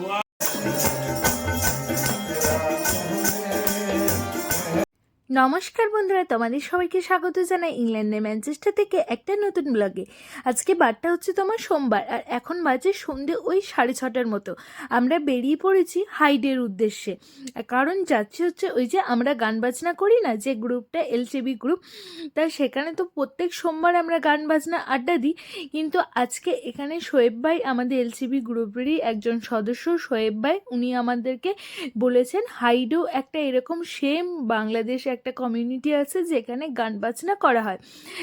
哇。নমস্কার বন্ধুরা, তোমাদের সবাইকে স্বাগত জানাই ইংল্যান্ডের ম্যানচেস্টার থেকে একটা নতুন ব্লগে আজকে বারটা হচ্ছে তোমার সোমবার, আর এখন বাজে সন্ধে ওই সাড়ে ছটার মতো। আমরা বেরিয়ে পড়েছি হাইডের উদ্দেশ্যে। কারণ যাচ্ছে হচ্ছে ওই যে আমরা গান বাজনা করি না, যে গ্রুপটা এলসিবি গ্রুপ, তা সেখানে তো প্রত্যেক সোমবার আমরা গান বাজনা আড্ডা দিই। কিন্তু আজকে এখানে শোয়েব ভাই আমাদের এলসিবি গ্রুপেরই একজন সদস্য শোয়েব ভাই, উনি আমাদেরকে বলেছেন হাইডেও একটা এরকম সেম বাংলাদেশ একটা কমিউনিটি আছে যেখানে গান বাজনা করা হয়।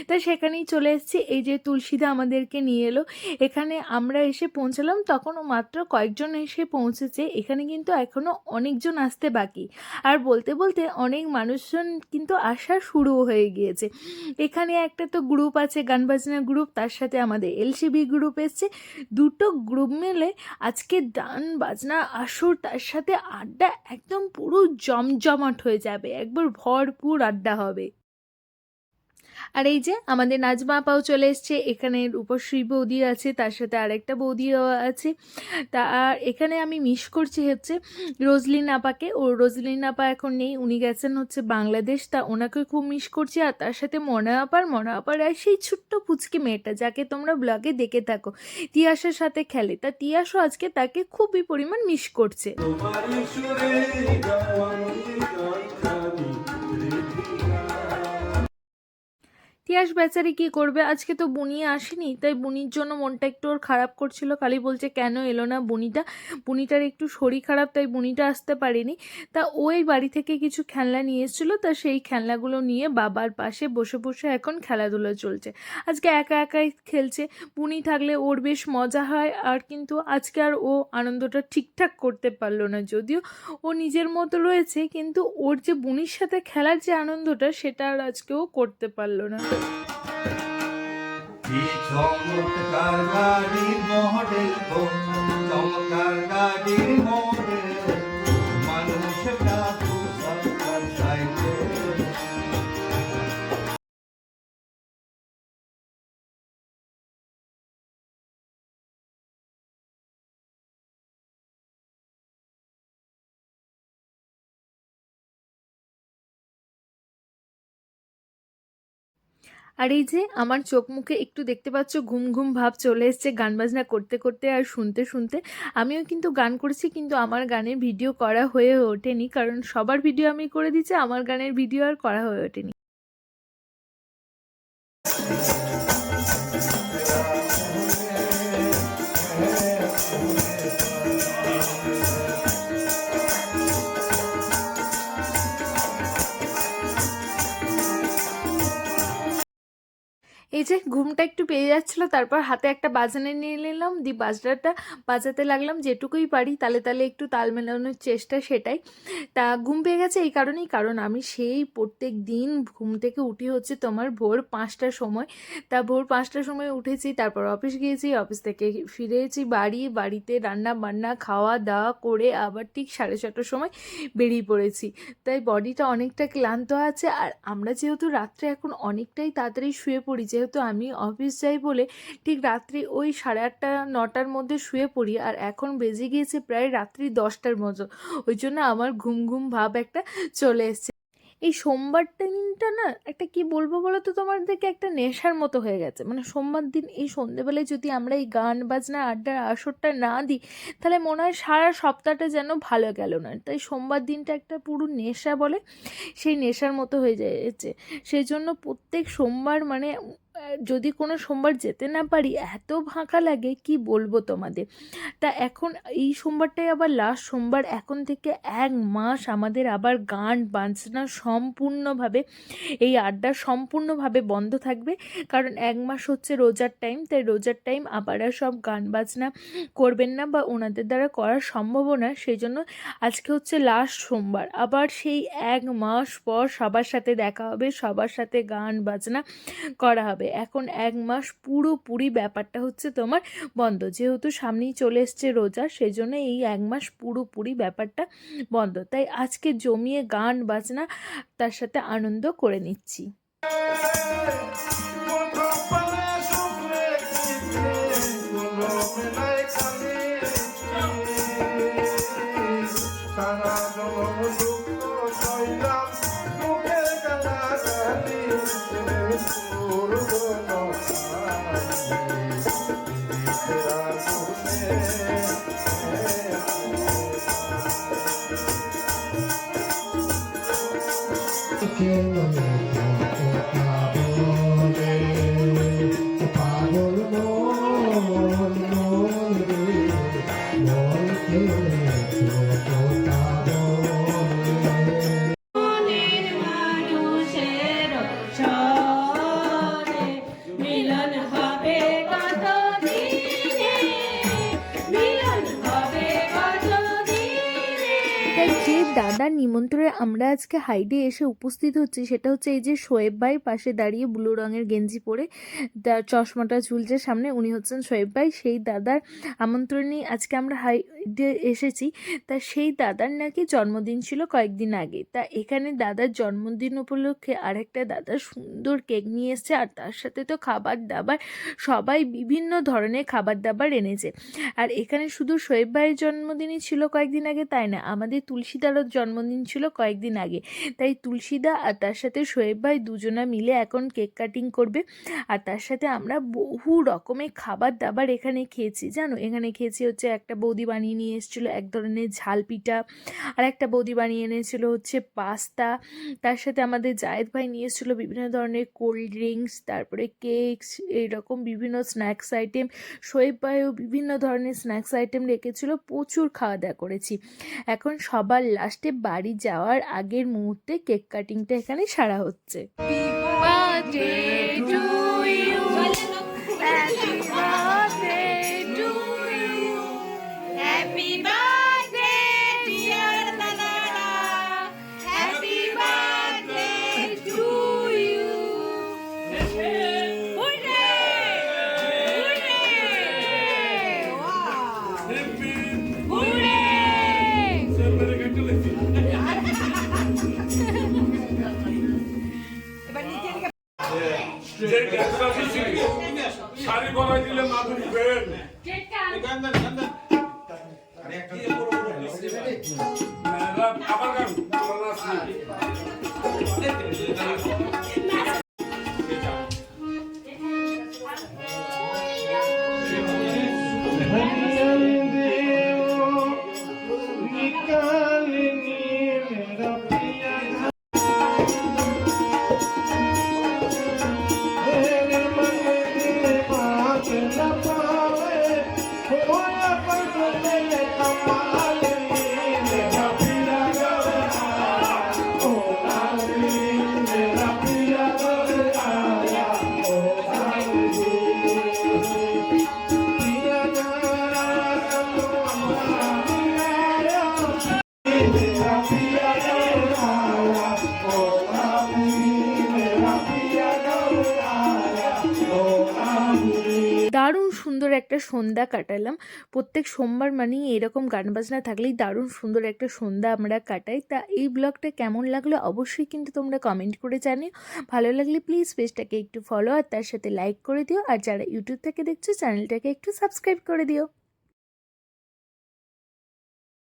তা সেখানেই চলে এসেছি। এই যে তুলসীদা আমাদেরকে নিয়ে এলো। এখানে আমরা এসে পৌঁছালাম। তখনও মাত্র কয়েকজন এসে পৌঁছেছে। এখানে কিন্তু এখনও অনেকজন আসতে বাকি। আর বলতে বলতে অনেক মানুষজন কিন্তু আসা শুরু হয়ে গিয়েছে। এখানে একটা তো গ্রুপ আছে, গান বাজনা গ্রুপ তার সাথে আমাদের এলসিবি গ্রুপ এসছে। দুটো গ্রুপ মিলে আজকে গান বাজনা আসর তার সাথে আড্ডা একদম পুরো জমজমাট হয়ে যাবে। একবার ভরপুর আড্ডা হবে। আর এই যে আমাদের নাজমা আপাও চলে এসছে, এখানে রূপশ্রী বৌদি আছে, তার সাথে আরেকটা বৌদিও আছে। তা আর এখানে আমি মিস করছি হচ্ছে রোজলিন আপাকে। ও রোজলিন আপা এখন নেই, উনি গেছেন হচ্ছে বাংলাদেশ। তা ওনাকে খুব মিস করছি, আর তার সাথে মনা আপার। মনা আপার আর সেই ছোট্ট পুচকি মেয়েটা, যাকে তোমরা ব্লগে দেখে থাকো তিয়াসের সাথে খেলে। তা তিয়াসও আজকে তাকে খুবই পরিমাণ মিস করছে। তিয়াস বেচারি কি করবে? আজকে তো বুনিয়ে আসেনি, তাই বুনির জন্য মনটা একটু ওর খারাপ করছিল। খালি বলছে, কেন এলো না বুনিটা? বুনিটার একটু শরীর খারাপ, তাই বুনিটা আসতে পারেনি। তা ওই বাড়ি থেকে কিছু খেলনা নিয়ে এসেছিল, তা সেই খেলনাগুলো নিয়ে বাবার পাশে বসে বসে এখন খেলাধুলো চলছে। আজকে একা একাই খেলছে। বুনি থাকলে ওর বেশ মজা হয়, আর কিন্তু আজকে আর ও আনন্দটা ঠিকঠাক করতে পারল না। যদিও ও নিজের মতো রয়েছে, কিন্তু ওর যে বুনির সাথে খেলার যে আনন্দটা, সেটা আর আজকে ও করতে পারল না। চমৎকার গাড়ির মডেল চমৎকার গাড়ির মডেল। আর এই যে আমার চোখ মুখে একটু দেখতে পাচ্ছ ঘুম ঘুম ভাব চলে এসছে গান বাজনা করতে করতে আর শুনতে শুনতে। আমিও কিন্তু গান করেছি কিন্তু আমার গানের ভিডিও করা হয়ে ওঠেনি, কারণ সবার ভিডিও আমি করে দিচ্ছি আমার গানের ভিডিও আর করা হয়ে ওঠেনি। যে ঘুমটা একটু পেয়ে যাচ্ছিল, তারপর হাতে একটা বাজানে নিয়ে নিলাম দি বাজনাটা বাজাতে লাগলাম যেটুকুই পারি, তালে তালে একটু তাল মেলানোর চেষ্টা সেটাই। তা ঘুম পেয়ে গেছে এই কারণেই, কারণ আমি সেই প্রত্যেক দিন ঘুম থেকে উঠি হচ্ছে তোমার ভোর পাঁচটার সময়। তা ভোর পাঁচটার সময় উঠেছি, তারপর অফিস গিয়েছি, অফিস থেকে ফিরেছি বাড়ি, বাড়িতে রান্না বান্না, খাওয়া দাওয়া করে আবার ঠিক সাড়ে ছটার সময় বেরিয়ে পড়েছি। তাই বডিটা অনেকটা ক্লান্ত আছে, আর আমরা যেহেতু রাত্রে এখন অনেকটাই তাড়াতাড়ি শুয়ে পড়ি, যেহেতু আমি অফিস যাই বলে ঠিক রাত্রি ওই সাড়ে আটটা, নটার মধ্যে শুয়ে পড়ি আর এখন বেজে গিয়েছে প্রায় রাত্রি দশটার মতো। ওই জন্য আমার ঘুম ঘুম ভাব একটা চলে এসছে। এই সোমবারটা দিনটা না একটা কি বলব বলো তো তোমার তোমাদেরকে একটা নেশার মতো হয়ে গেছে। মানে সোমবার দিন এই সন্ধেবেলায় যদি আমরা এই গান বাজনা আড্ডার আসরটা না দিই, তাহলে মনে হয় সারা সপ্তাহটা যেন ভালো গেল না। তাই সোমবার দিনটা একটা পুরো নেশা বলে সেই নেশার মতো হয়ে যাচ্ছে। সেই জন্য প্রত্যেক সোমবার মানে যদি কোনো সোমবার যেতে না পারি, এত ফাঁকা লাগে, কি বলব তোমাদের? তা এখন এই সোমবারটাই আবার লাস্ট সোমবার, এখন থেকে এক মাস আমাদের আবার গান বাজনা সম্পূর্ণভাবে, এই আড্ডা সম্পূর্ণভাবে বন্ধ থাকবে। কারণ এক মাস হচ্ছে রোজার টাইম তাই রোজার টাইম আবার আর সব গান বাজনা করবেন না বা ওনাদের দ্বারা করা সম্ভবও না। সেই জন্য আজকে হচ্ছে লাস্ট সোমবার। আবার সেই এক মাস পর সবার সাথে দেখা হবে, সবার সাথে গান বাজনা করা হবে। এখন এক মাস পুরোপুরি ব্যাপারটা হচ্ছে তোমার বন্ধ। যেহেতু সামনেই চলে এসছে রোজা সেই জন্য এই এক মাস পুরোপুরি ব্যাপারটা বন্ধ। তাই আজকে জমিয়ে গান, বাজনা তার সাথে আনন্দ করে নিচ্ছি। দাদার নিমন্ত্রণে আমরা আজকে হাইডে এসে উপস্থিত হচ্ছি। সেটা হচ্ছে এই যে শোয়েব ভাই পাশে দাঁড়িয়ে ব্লু রঙের গেঞ্জি পরে তার চশমাটা ঝুলছে সামনে, উনি হচ্ছেন শোয়েব ভাই। সেই দাদার আমন্ত্রণে আজকে আমরা হাইডে এসেছি। তা সেই দাদার নাকি জন্মদিন ছিল কয়েকদিন আগে। তা এখানে দাদার জন্মদিন উপলক্ষে আরেকটা দাদা সুন্দর কেক নিয়ে এসছে আর তার সাথে তো খাবার দাবার, সবাই বিভিন্ন ধরনের খাবার দাবার এনেছে। আর এখানে শুধু শোয়েব ভাইয়ের জন্মদিনই ছিল কয়েকদিন আগে, তাই না? আমাদের তুলসীদারও জন্মদিন ছিল কয়েকদিন আগে। তাই তুলসীদা আর তার সাথে শোয়েব ভাই দুজনা মিলে এখন কেক কাটিং করবে। আর তার সাথে আমরা বহু রকমের খাবার দাবার এখানে খেয়েছি, জানো? এখানে খেয়েছি হচ্ছে একটা বৌদি বানিয়ে নিয়ে এসেছিল এক ধরনের ঝাল পিঠা। আর একটা বৌদি বানিয়ে এনেছিল হচ্ছে পাস্তা। তার সাথে আমাদের জায়েদ ভাই নিয়ে এসেছিল বিভিন্ন ধরনের কোল্ড ড্রিঙ্কস, তারপরে কেকস, এইরকম বিভিন্ন স্ন্যাক্স আইটেম। শোয়েব ভাইও বিভিন্ন ধরনের স্ন্যাক্স আইটেম রেখেছিল, প্রচুর খাওয়া দাওয়া করেছি। এখন সবার লাস্টে বাড়ি যাওয়ার আগের মুহূর্তে কেক কাটিংটা এখানে সারা হচ্ছে। শাড়ি গলায় দিলে মা বুঝবেন আবার গান। একটা সন্ধ্যা কাটালাম। প্রত্যেক সোমবার মানেই এরকম গান বাজনা থাকলেই দারুণ সুন্দর একটা সন্ধ্যা আমরা কাটাই। তা এই ব্লগটা কেমন লাগল অবশ্যই কিন্তু তোমরা কমেন্ট করে জানিও। ভালো লাগলে প্লিজ পেজটাকে একটু ফলো আর তার সাথে লাইক করে দিও। আর যারা ইউটিউব থেকে দেখছ চ্যানেলটাকে একটু সাবস্ক্রাইব করে দিও।